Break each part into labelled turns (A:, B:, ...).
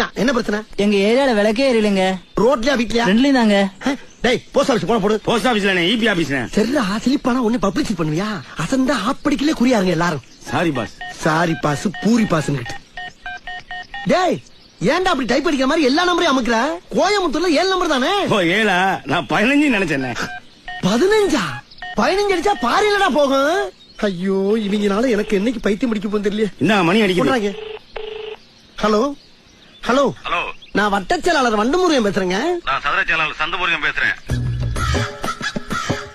A: தான் என்ன பிரச்சனை?
B: எங்க ஏரியால விளக்கே எரியலைங்க.
A: ரோட்லயா வீட்லயா?
B: ரெண்டுலயும் தாங்க.
A: டேய் போஸ்ட் ஆபீஸ் போன போடு.
C: போஸ்ட் ஆபீஸ்ல இபி ஆபீஸ்ல
A: சரிடா சிலிப்பானா ஒண்ணு பப்ளிசிட்டி பண்ணுவியா? அசந்தா ஆப்படிக்கலே குறியாருங்க எல்லாரும்.
C: Sorry boss
A: sorry boss puri பாஸ்னு டேய் ஏன்டா அப்படி டைப் அடிக்கிற மாதிரி எல்லா நம்பரையும் அமுக்குற? கோயம்புத்தூர்ல ஏழு நம்பர் தானே?
C: ஓ ஏழா? நான் பதினஞ்சு நினைச்சேன்
A: பதினஞ்சா? பதினஞ்சு அடிச்சா பாரிலடா போகும். ஐயோ இவங்கனால எனக்கு என்னைக்கு பைத்தியம் முடிக்க போகுது தெரியல
C: இந்த மணி அடிக்குது?
A: போடுறாங்க. ஹலோ? ஹலோ.
D: ஹலோ.
A: நான் வட்டச் செயலாளர் வண்டமுருகன் பேசுறேங்க.
D: நான் சதுர செயலாளர் சந்தமுருகன் பேசுறேன்.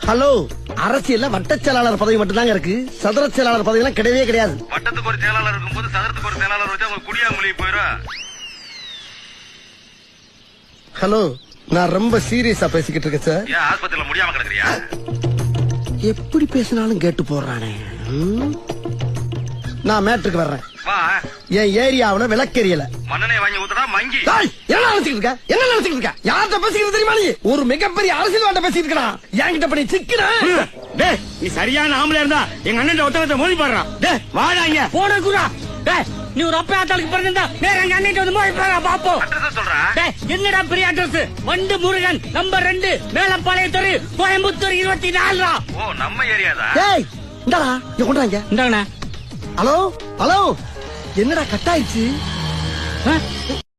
A: ஹலோ. அரசியல்ல வட்டச் செயலாளர் பதவி மட்டும்தாங்க இருக்கு. சதுர செயலாளர் பதவி எல்லாம் கிடையவே கிடையாது.
D: வட்டத்துக்கு ஒரு செயலாளர் இருக்கும்போது சதுரத்துக்கு ஒரு செயலாளர் வச்சா உங்க குடியா மொழி போயிடும்
A: ஹலோ. நான் ரொம்ப சீரியஸா பேசிக்கிட்டு இருக்கேன் சார்.
D: ஏன் ஆஸ்பத்திரியில முடியாம கிடக்குறியா?
A: எப்படி பேசினாலும் கேட்டு போடுறானே? நான் மேட்ருக்கு வர்றேன். என் ஏரியாவுல விளக்கெரியல.
D: மண்ணெண்ணெய் வாங்கி ஊத்துடா மங்கி.
A: டேய், என்ன நினைச்சுக்கிட்டு இருக்க? என்ன நினைச்சுக்கிட்டு இருக்க? யார்கிட்ட தெரியுமா நீ? ஒரு மிகப்பெரிய அரசியல்வாட்ட பேசிட்டு இருக்கா என்கிட்ட பண்ணி சிக்கின.
C: டேய் நீ சரியான ஆம்பளை இருந்தா எங்க அண்ணன் ஒத்தகத்தை மோதி பாடுறான் இங்க.
B: போன குரா. டேய் நீ ஒரு அப்பா ஆத்தாளுக்கு பிறந்திருந்தா நேர எங்க அண்ணன் வந்து மோதி பாரு பாப்போம் என்னடா பெரிய அட்ரஸ்? வண்டு முருகன் நம்பர் ரெண்டு மேலப்பாளைய தெரு கோயம்புத்தூர் இருபத்தி நாலு
D: ஓ நம்ம ஏரியாதா?
A: டேய் இந்தாடா இங்க கொண்டாங்க
B: இந்தாங்கண்ணா.
A: Hello hello. என்னடா கட் ஆயிடுச்சு